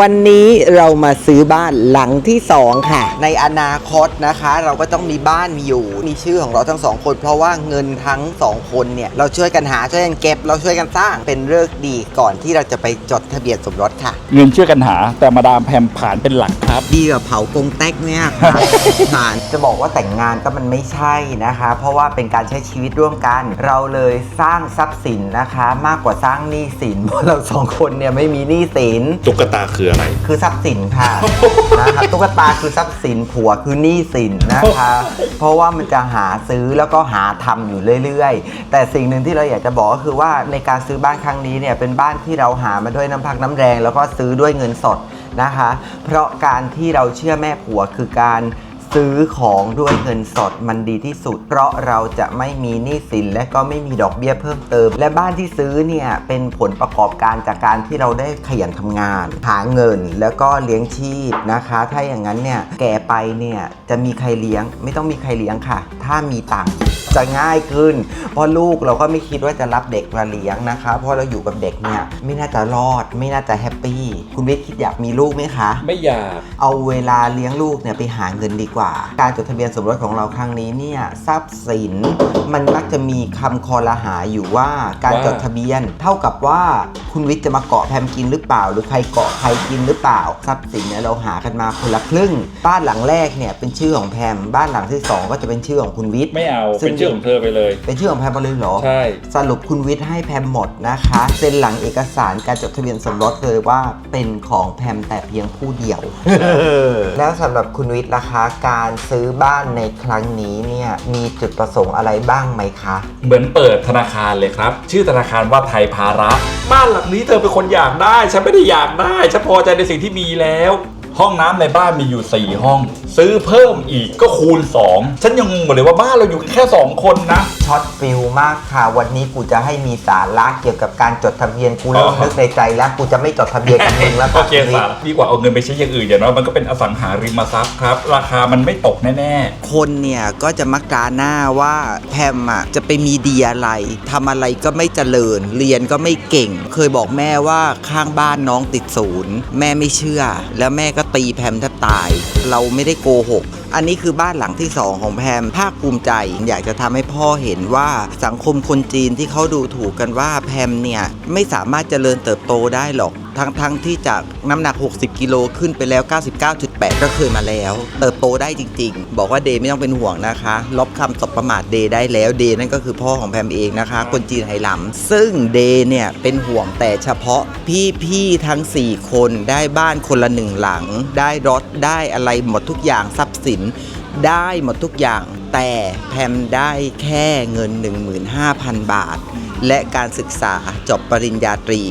วันนี้เรามาซื้อบ้านหลังที่ 2 ค่ะ ในอนาคตนะคะ เราก็ต้องมีบ้านมีอยู่ มีชื่อของเราทั้งสองคน เพราะว่าเงินทั้งสองคนเนี่ย เราช่วยกันหาช่วยกันเก็บ เราช่วยกันสร้างเป็นเลิกษ์ดีก่อนที่เราจะไปจดทะเบียนสมรสค่ะ เงินช่วยกันหา แต่มาดามแพมผ่านเป็นหลักครับ ดีกว่าเผากงแตกเนี่ยค่ะ ผ่านจะบอกว่าแต่งงานก็มันไม่ใช่นะคะ เพราะว่าเป็นการใช้ชีวิตร่วมกัน เราเลยสร้างทรัพย์สินนะคะ มากกว่าสร้างหนี้สินเพราะเราสองคนเนี่ยไม่มีหนี้สินตุ๊กตาคืออะไร คือทรัพย์สินค่ะ นะคะตุ๊กตาคือทรัพย์สินผัวคือหนี้สินนะคะ เพราะว่ามันจะหาซื้อแล้วก็หาทำอยู่เรื่อยๆ แต่สิ่งหนึ่งที่เราอยากจะบอกก็คือว่าในการซื้อบ้านครั้งนี้เนี่ยเป็นบ้านที่เราหามาด้วยน้ำพักน้ำแรง แล้วก็ซื้อด้วยเงินสดนะคะ เพราะการที่เราเชื่อแม่ผัวคือการ ซื้อของด้วยเงินสดมันดีที่สุด เพราะเราจะไม่มีหนี้สินและก็ไม่มีดอกเบี้ยเพิ่มเติม และบ้านที่ซื้อเนี่ยเป็นผลประกอบการจากการที่เราได้ขยันทำงาน หาเงินแล้วก็เลี้ยงชีพนะคะ ถ้าอย่างนั้นเนี่ยแก่ไปเนี่ยจะมีใครเลี้ยงไม่ต้องมีใครเลี้ยงค่ะ ถ้ามีตังค์จะง่ายขึ้น เพราะลูกเราก็ไม่คิดว่าจะรับเด็กมาเลี้ยงนะคะ เพราะเราอยู่กับเด็กเนี่ยไม่น่าจะรอด ไม่น่าจะแฮปปี้ คุณวิทย์คิดอยากมีลูกไหมคะ ไม่อยาก เอาเวลาเลี้ยงลูกเนี่ยไปหาเงินดีกว่า การจดทะเบียนสมรสของเราครั้งนี้เนี่ยทรัพย์สิน มันมักจะมีคำคอรหาอยู่ว่าการว่าจดทะเบียน เท่ากับว่าคุณวิทย์จะมาเกาะแพมกินหรือเปล่า หรือใครเกาะใครกินหรือเปล่าทรัพย์สินเนี่ยเราหากันมาคนละครึ่ง บ้านหลังแรกเนี่ยเป็นชื่อของแพมบ้านหลังที่สองก็จะเป็นชื่อของคุณวิทย์ไม่เอา ซึ่ง เป็นชื่อของเธอไปเลย เป็นชื่อของแพมมาเลยเหรอ ใช่ สรุปคุณวิทย์ให้แพมหมดนะคะ เซ็นหลังเอกสารการจดทะเบียนสมรสเลยว่าเป็นของแพมแต่เพียงผู้เดียว แล้วสำหรับคุณวิทย์ล่ะคะการซื้อบ้านในครั้งนี้เนี่ยมีจุดประสงค์อะไรบ้างไหมคะ เหมือนเปิดธนาคารเลยครับ ชื่อธนาคารว่าไทยพาระ บ้านหลังนี้เธอเป็นคนอยากได้ ฉันไม่ได้อยากได้ ฉันพอใจในสิ่งที่มีแล้ว ห้องน้ำในบ้านมีอยู่ 4 ห้อง ซื้อเพิ่มอีกก็คูณ 2 ฉันยังงงหมดเลยว่าบ้านเราอยู่กันแค่ 2 คนนะ ช็อตฟิลมากค่ะ วันนี้กูจะให้มีสาระเกี่ยวกับการจดทะเบียนกูเริ่มอ๋อนึกในใจแล้วกูจะไม่จดทะเบียนกับมึงแล้วโอค่ะเคสารดีกว่าเอาเงินไปใช้อย่างอื่นอย่างน้อยมันก็เป็นอสังหาริมทรัพย์ครับ ราคามันไม่ตกแน่คนเนี่ยก็จะมักกาหน้าว่าแพมอะจะไปมีดีอะไรทำอะไรก็ไม่เจริญ เรียนก็ไม่เก่ง เคยบอกแม่ว่าข้างบ้านน้องติดศูนย์ แม่ไม่เชื่อ แล้วแม่ก็ ตีแพมแทบตาย เราไม่ได้โกหก อันนี้คือบ้านหลังที่สองของแพมภาคภูมิใจ อยากจะทำให้พ่อเห็นว่าสังคมคนจีนที่เขาดูถูกกันว่าแพมเนี่ยไม่สามารถเจริญเติบโตได้หรอก ทั้งทั้งที่จากน้ำหนัก 60 กิโลขึ้นไปแล้ว 99.8 ก็เคยมาแล้ว เติบโตได้จริง ๆ บอกว่าเดย์ไม่ต้องเป็นห่วงนะคะ ลบคำตบประมาทเดย์ได้แล้วเดย์นั่นก็คือพ่อของแพมเองนะคะ คนจีนไหหลำซึ่งเดย์เนี่ยเป็นห่วงแต่เฉพาะพี่ๆทั้ง 4 คนได้บ้านคนละหนึ่งหลัง ได้รถได้อะไรหมดทุกอย่างทรัพย์สินได้หมดทุกอย่าง แต่แพมได้แค่เงิน 15,000 บาท และการศึกษาจบปริญญาตรี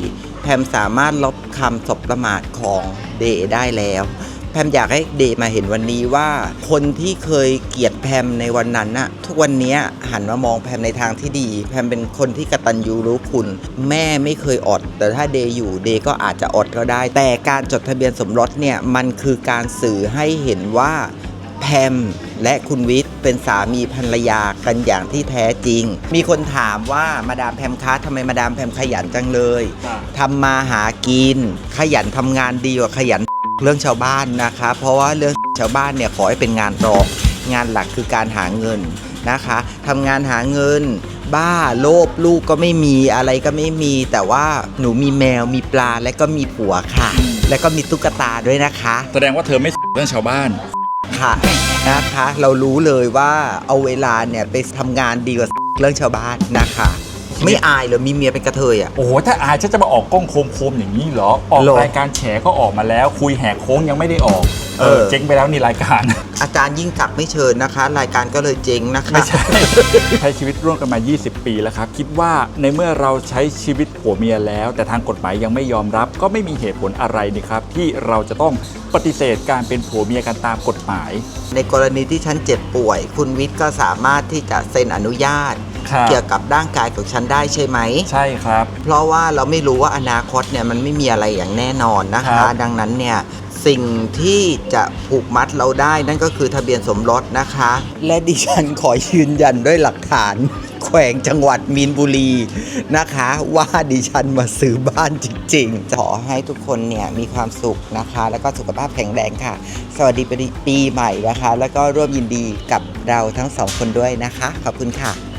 แพมสามารถลบคำสบประมาทของเดย์ได้แล้ว แพมอยากให้เดย์มาเห็นวันนี้ว่า คนที่เคยเกลียดแพมในวันนั้นน่ะทุกวันนี้หันมามองแพมในทางที่ดี แพมเป็นคนที่กตัญญูรู้คุณ แม่ไม่เคยอด แต่ถ้าเดย์อยู่เดย์ก็อาจจะอดก็ได้ แต่การจดทะเบียนสมรสเนี่ยมันคือการสื่อให้เห็นว่าแพมและคุณวิทย์ เป็นสามีภรรยากันอย่างที่แท้จริง มีคนถามว่ามาดามแพมคะทำไมมาดามแพมขยันจังเลยๆทำมาหากิน ขยันทำงานดีกว่าขยันเรื่องชาวบ้านนะคะ เพราะว่าเรื่องชาวบ้านเนี่ยขอให้เป็นงานรองงานหลักคือการหาเงินนะคะทำงานหาเงิน บ้าโลภลูกก็ไม่มีอะไรก็ไม่มี แต่ว่าหนูมีแมวมีปลาและก็มีผัวค่ะ และก็มีตุ๊กตาด้วยนะคะ แสดงว่าเธอไม่เรื่องชาวบ้าน ค่ะนะคะ เรารู้เลยว่าเอาเวลาเนี่ยไปทำงานดีกว่าเรื่องชาวบ้านนะคะ ไม่อายเหรอมีเมียเป็นกระเทยอะ โอ้โห ถ้าอายฉันจะมาออกกล้องโคมๆอย่างนี้เหรอ ออกเหรอรายการแฉก็ออกมาแล้ว คุยแหกโค้งยังไม่ได้ออก เอเอออ เจ๊งไปแล้วนี่รายการ อาจารย์ยิ่งศักดิ์ไม่เชิญนะคะ รายการก็เลยเจ๊งนะคะ ไม่ใช่ ใช้ชีวิตร่วมกันมา 20 ปีแล้วครับ คิดว่าในเมื่อเราใช้ชีวิตผัวเมียแล้ว แต่ทางกฎหมายยังไม่ยอมรับ ก็ไม่มีเหตุผลอะไรนี่ครับ ที่เราจะต้องปฏิเสธการเป็นผัวเมียกันตามกฎหมาย ในกรณีที่ฉันเจ็บป่วย คุณวิทย์ก็สามารถที่จะเซ็นอนุญาต ครับเกี่ยวกับร่างกายของฉันได้ใช่ไหม ใช่ครับ เพราะว่าเราไม่รู้ว่าอนาคตเนี่ยมันไม่มีอะไรอย่างแน่นอนนะครัคะ บ ดังนั้นเนี่ยสิ่งที่จะผูกมัดเราได้นั่นก็คือทะเบียนสมรสนะคะ และดิฉันขอยืนยันด้วยหลักฐาน แขวงจังหวัดมีนบุรีนะคะ ว่าดิฉันมาซื้อบ้านจริงๆขอให้ทุกคนเนี่ยมีความสุขนะคะ แล้วก็สุขภาพแข็งแรงค่ะ สวัสดีปีใหม่นะคะ แล้วก็ร่วมยินดีกับเราทั้งสองคนด้วยนะคะ ขอบคุณค่ะ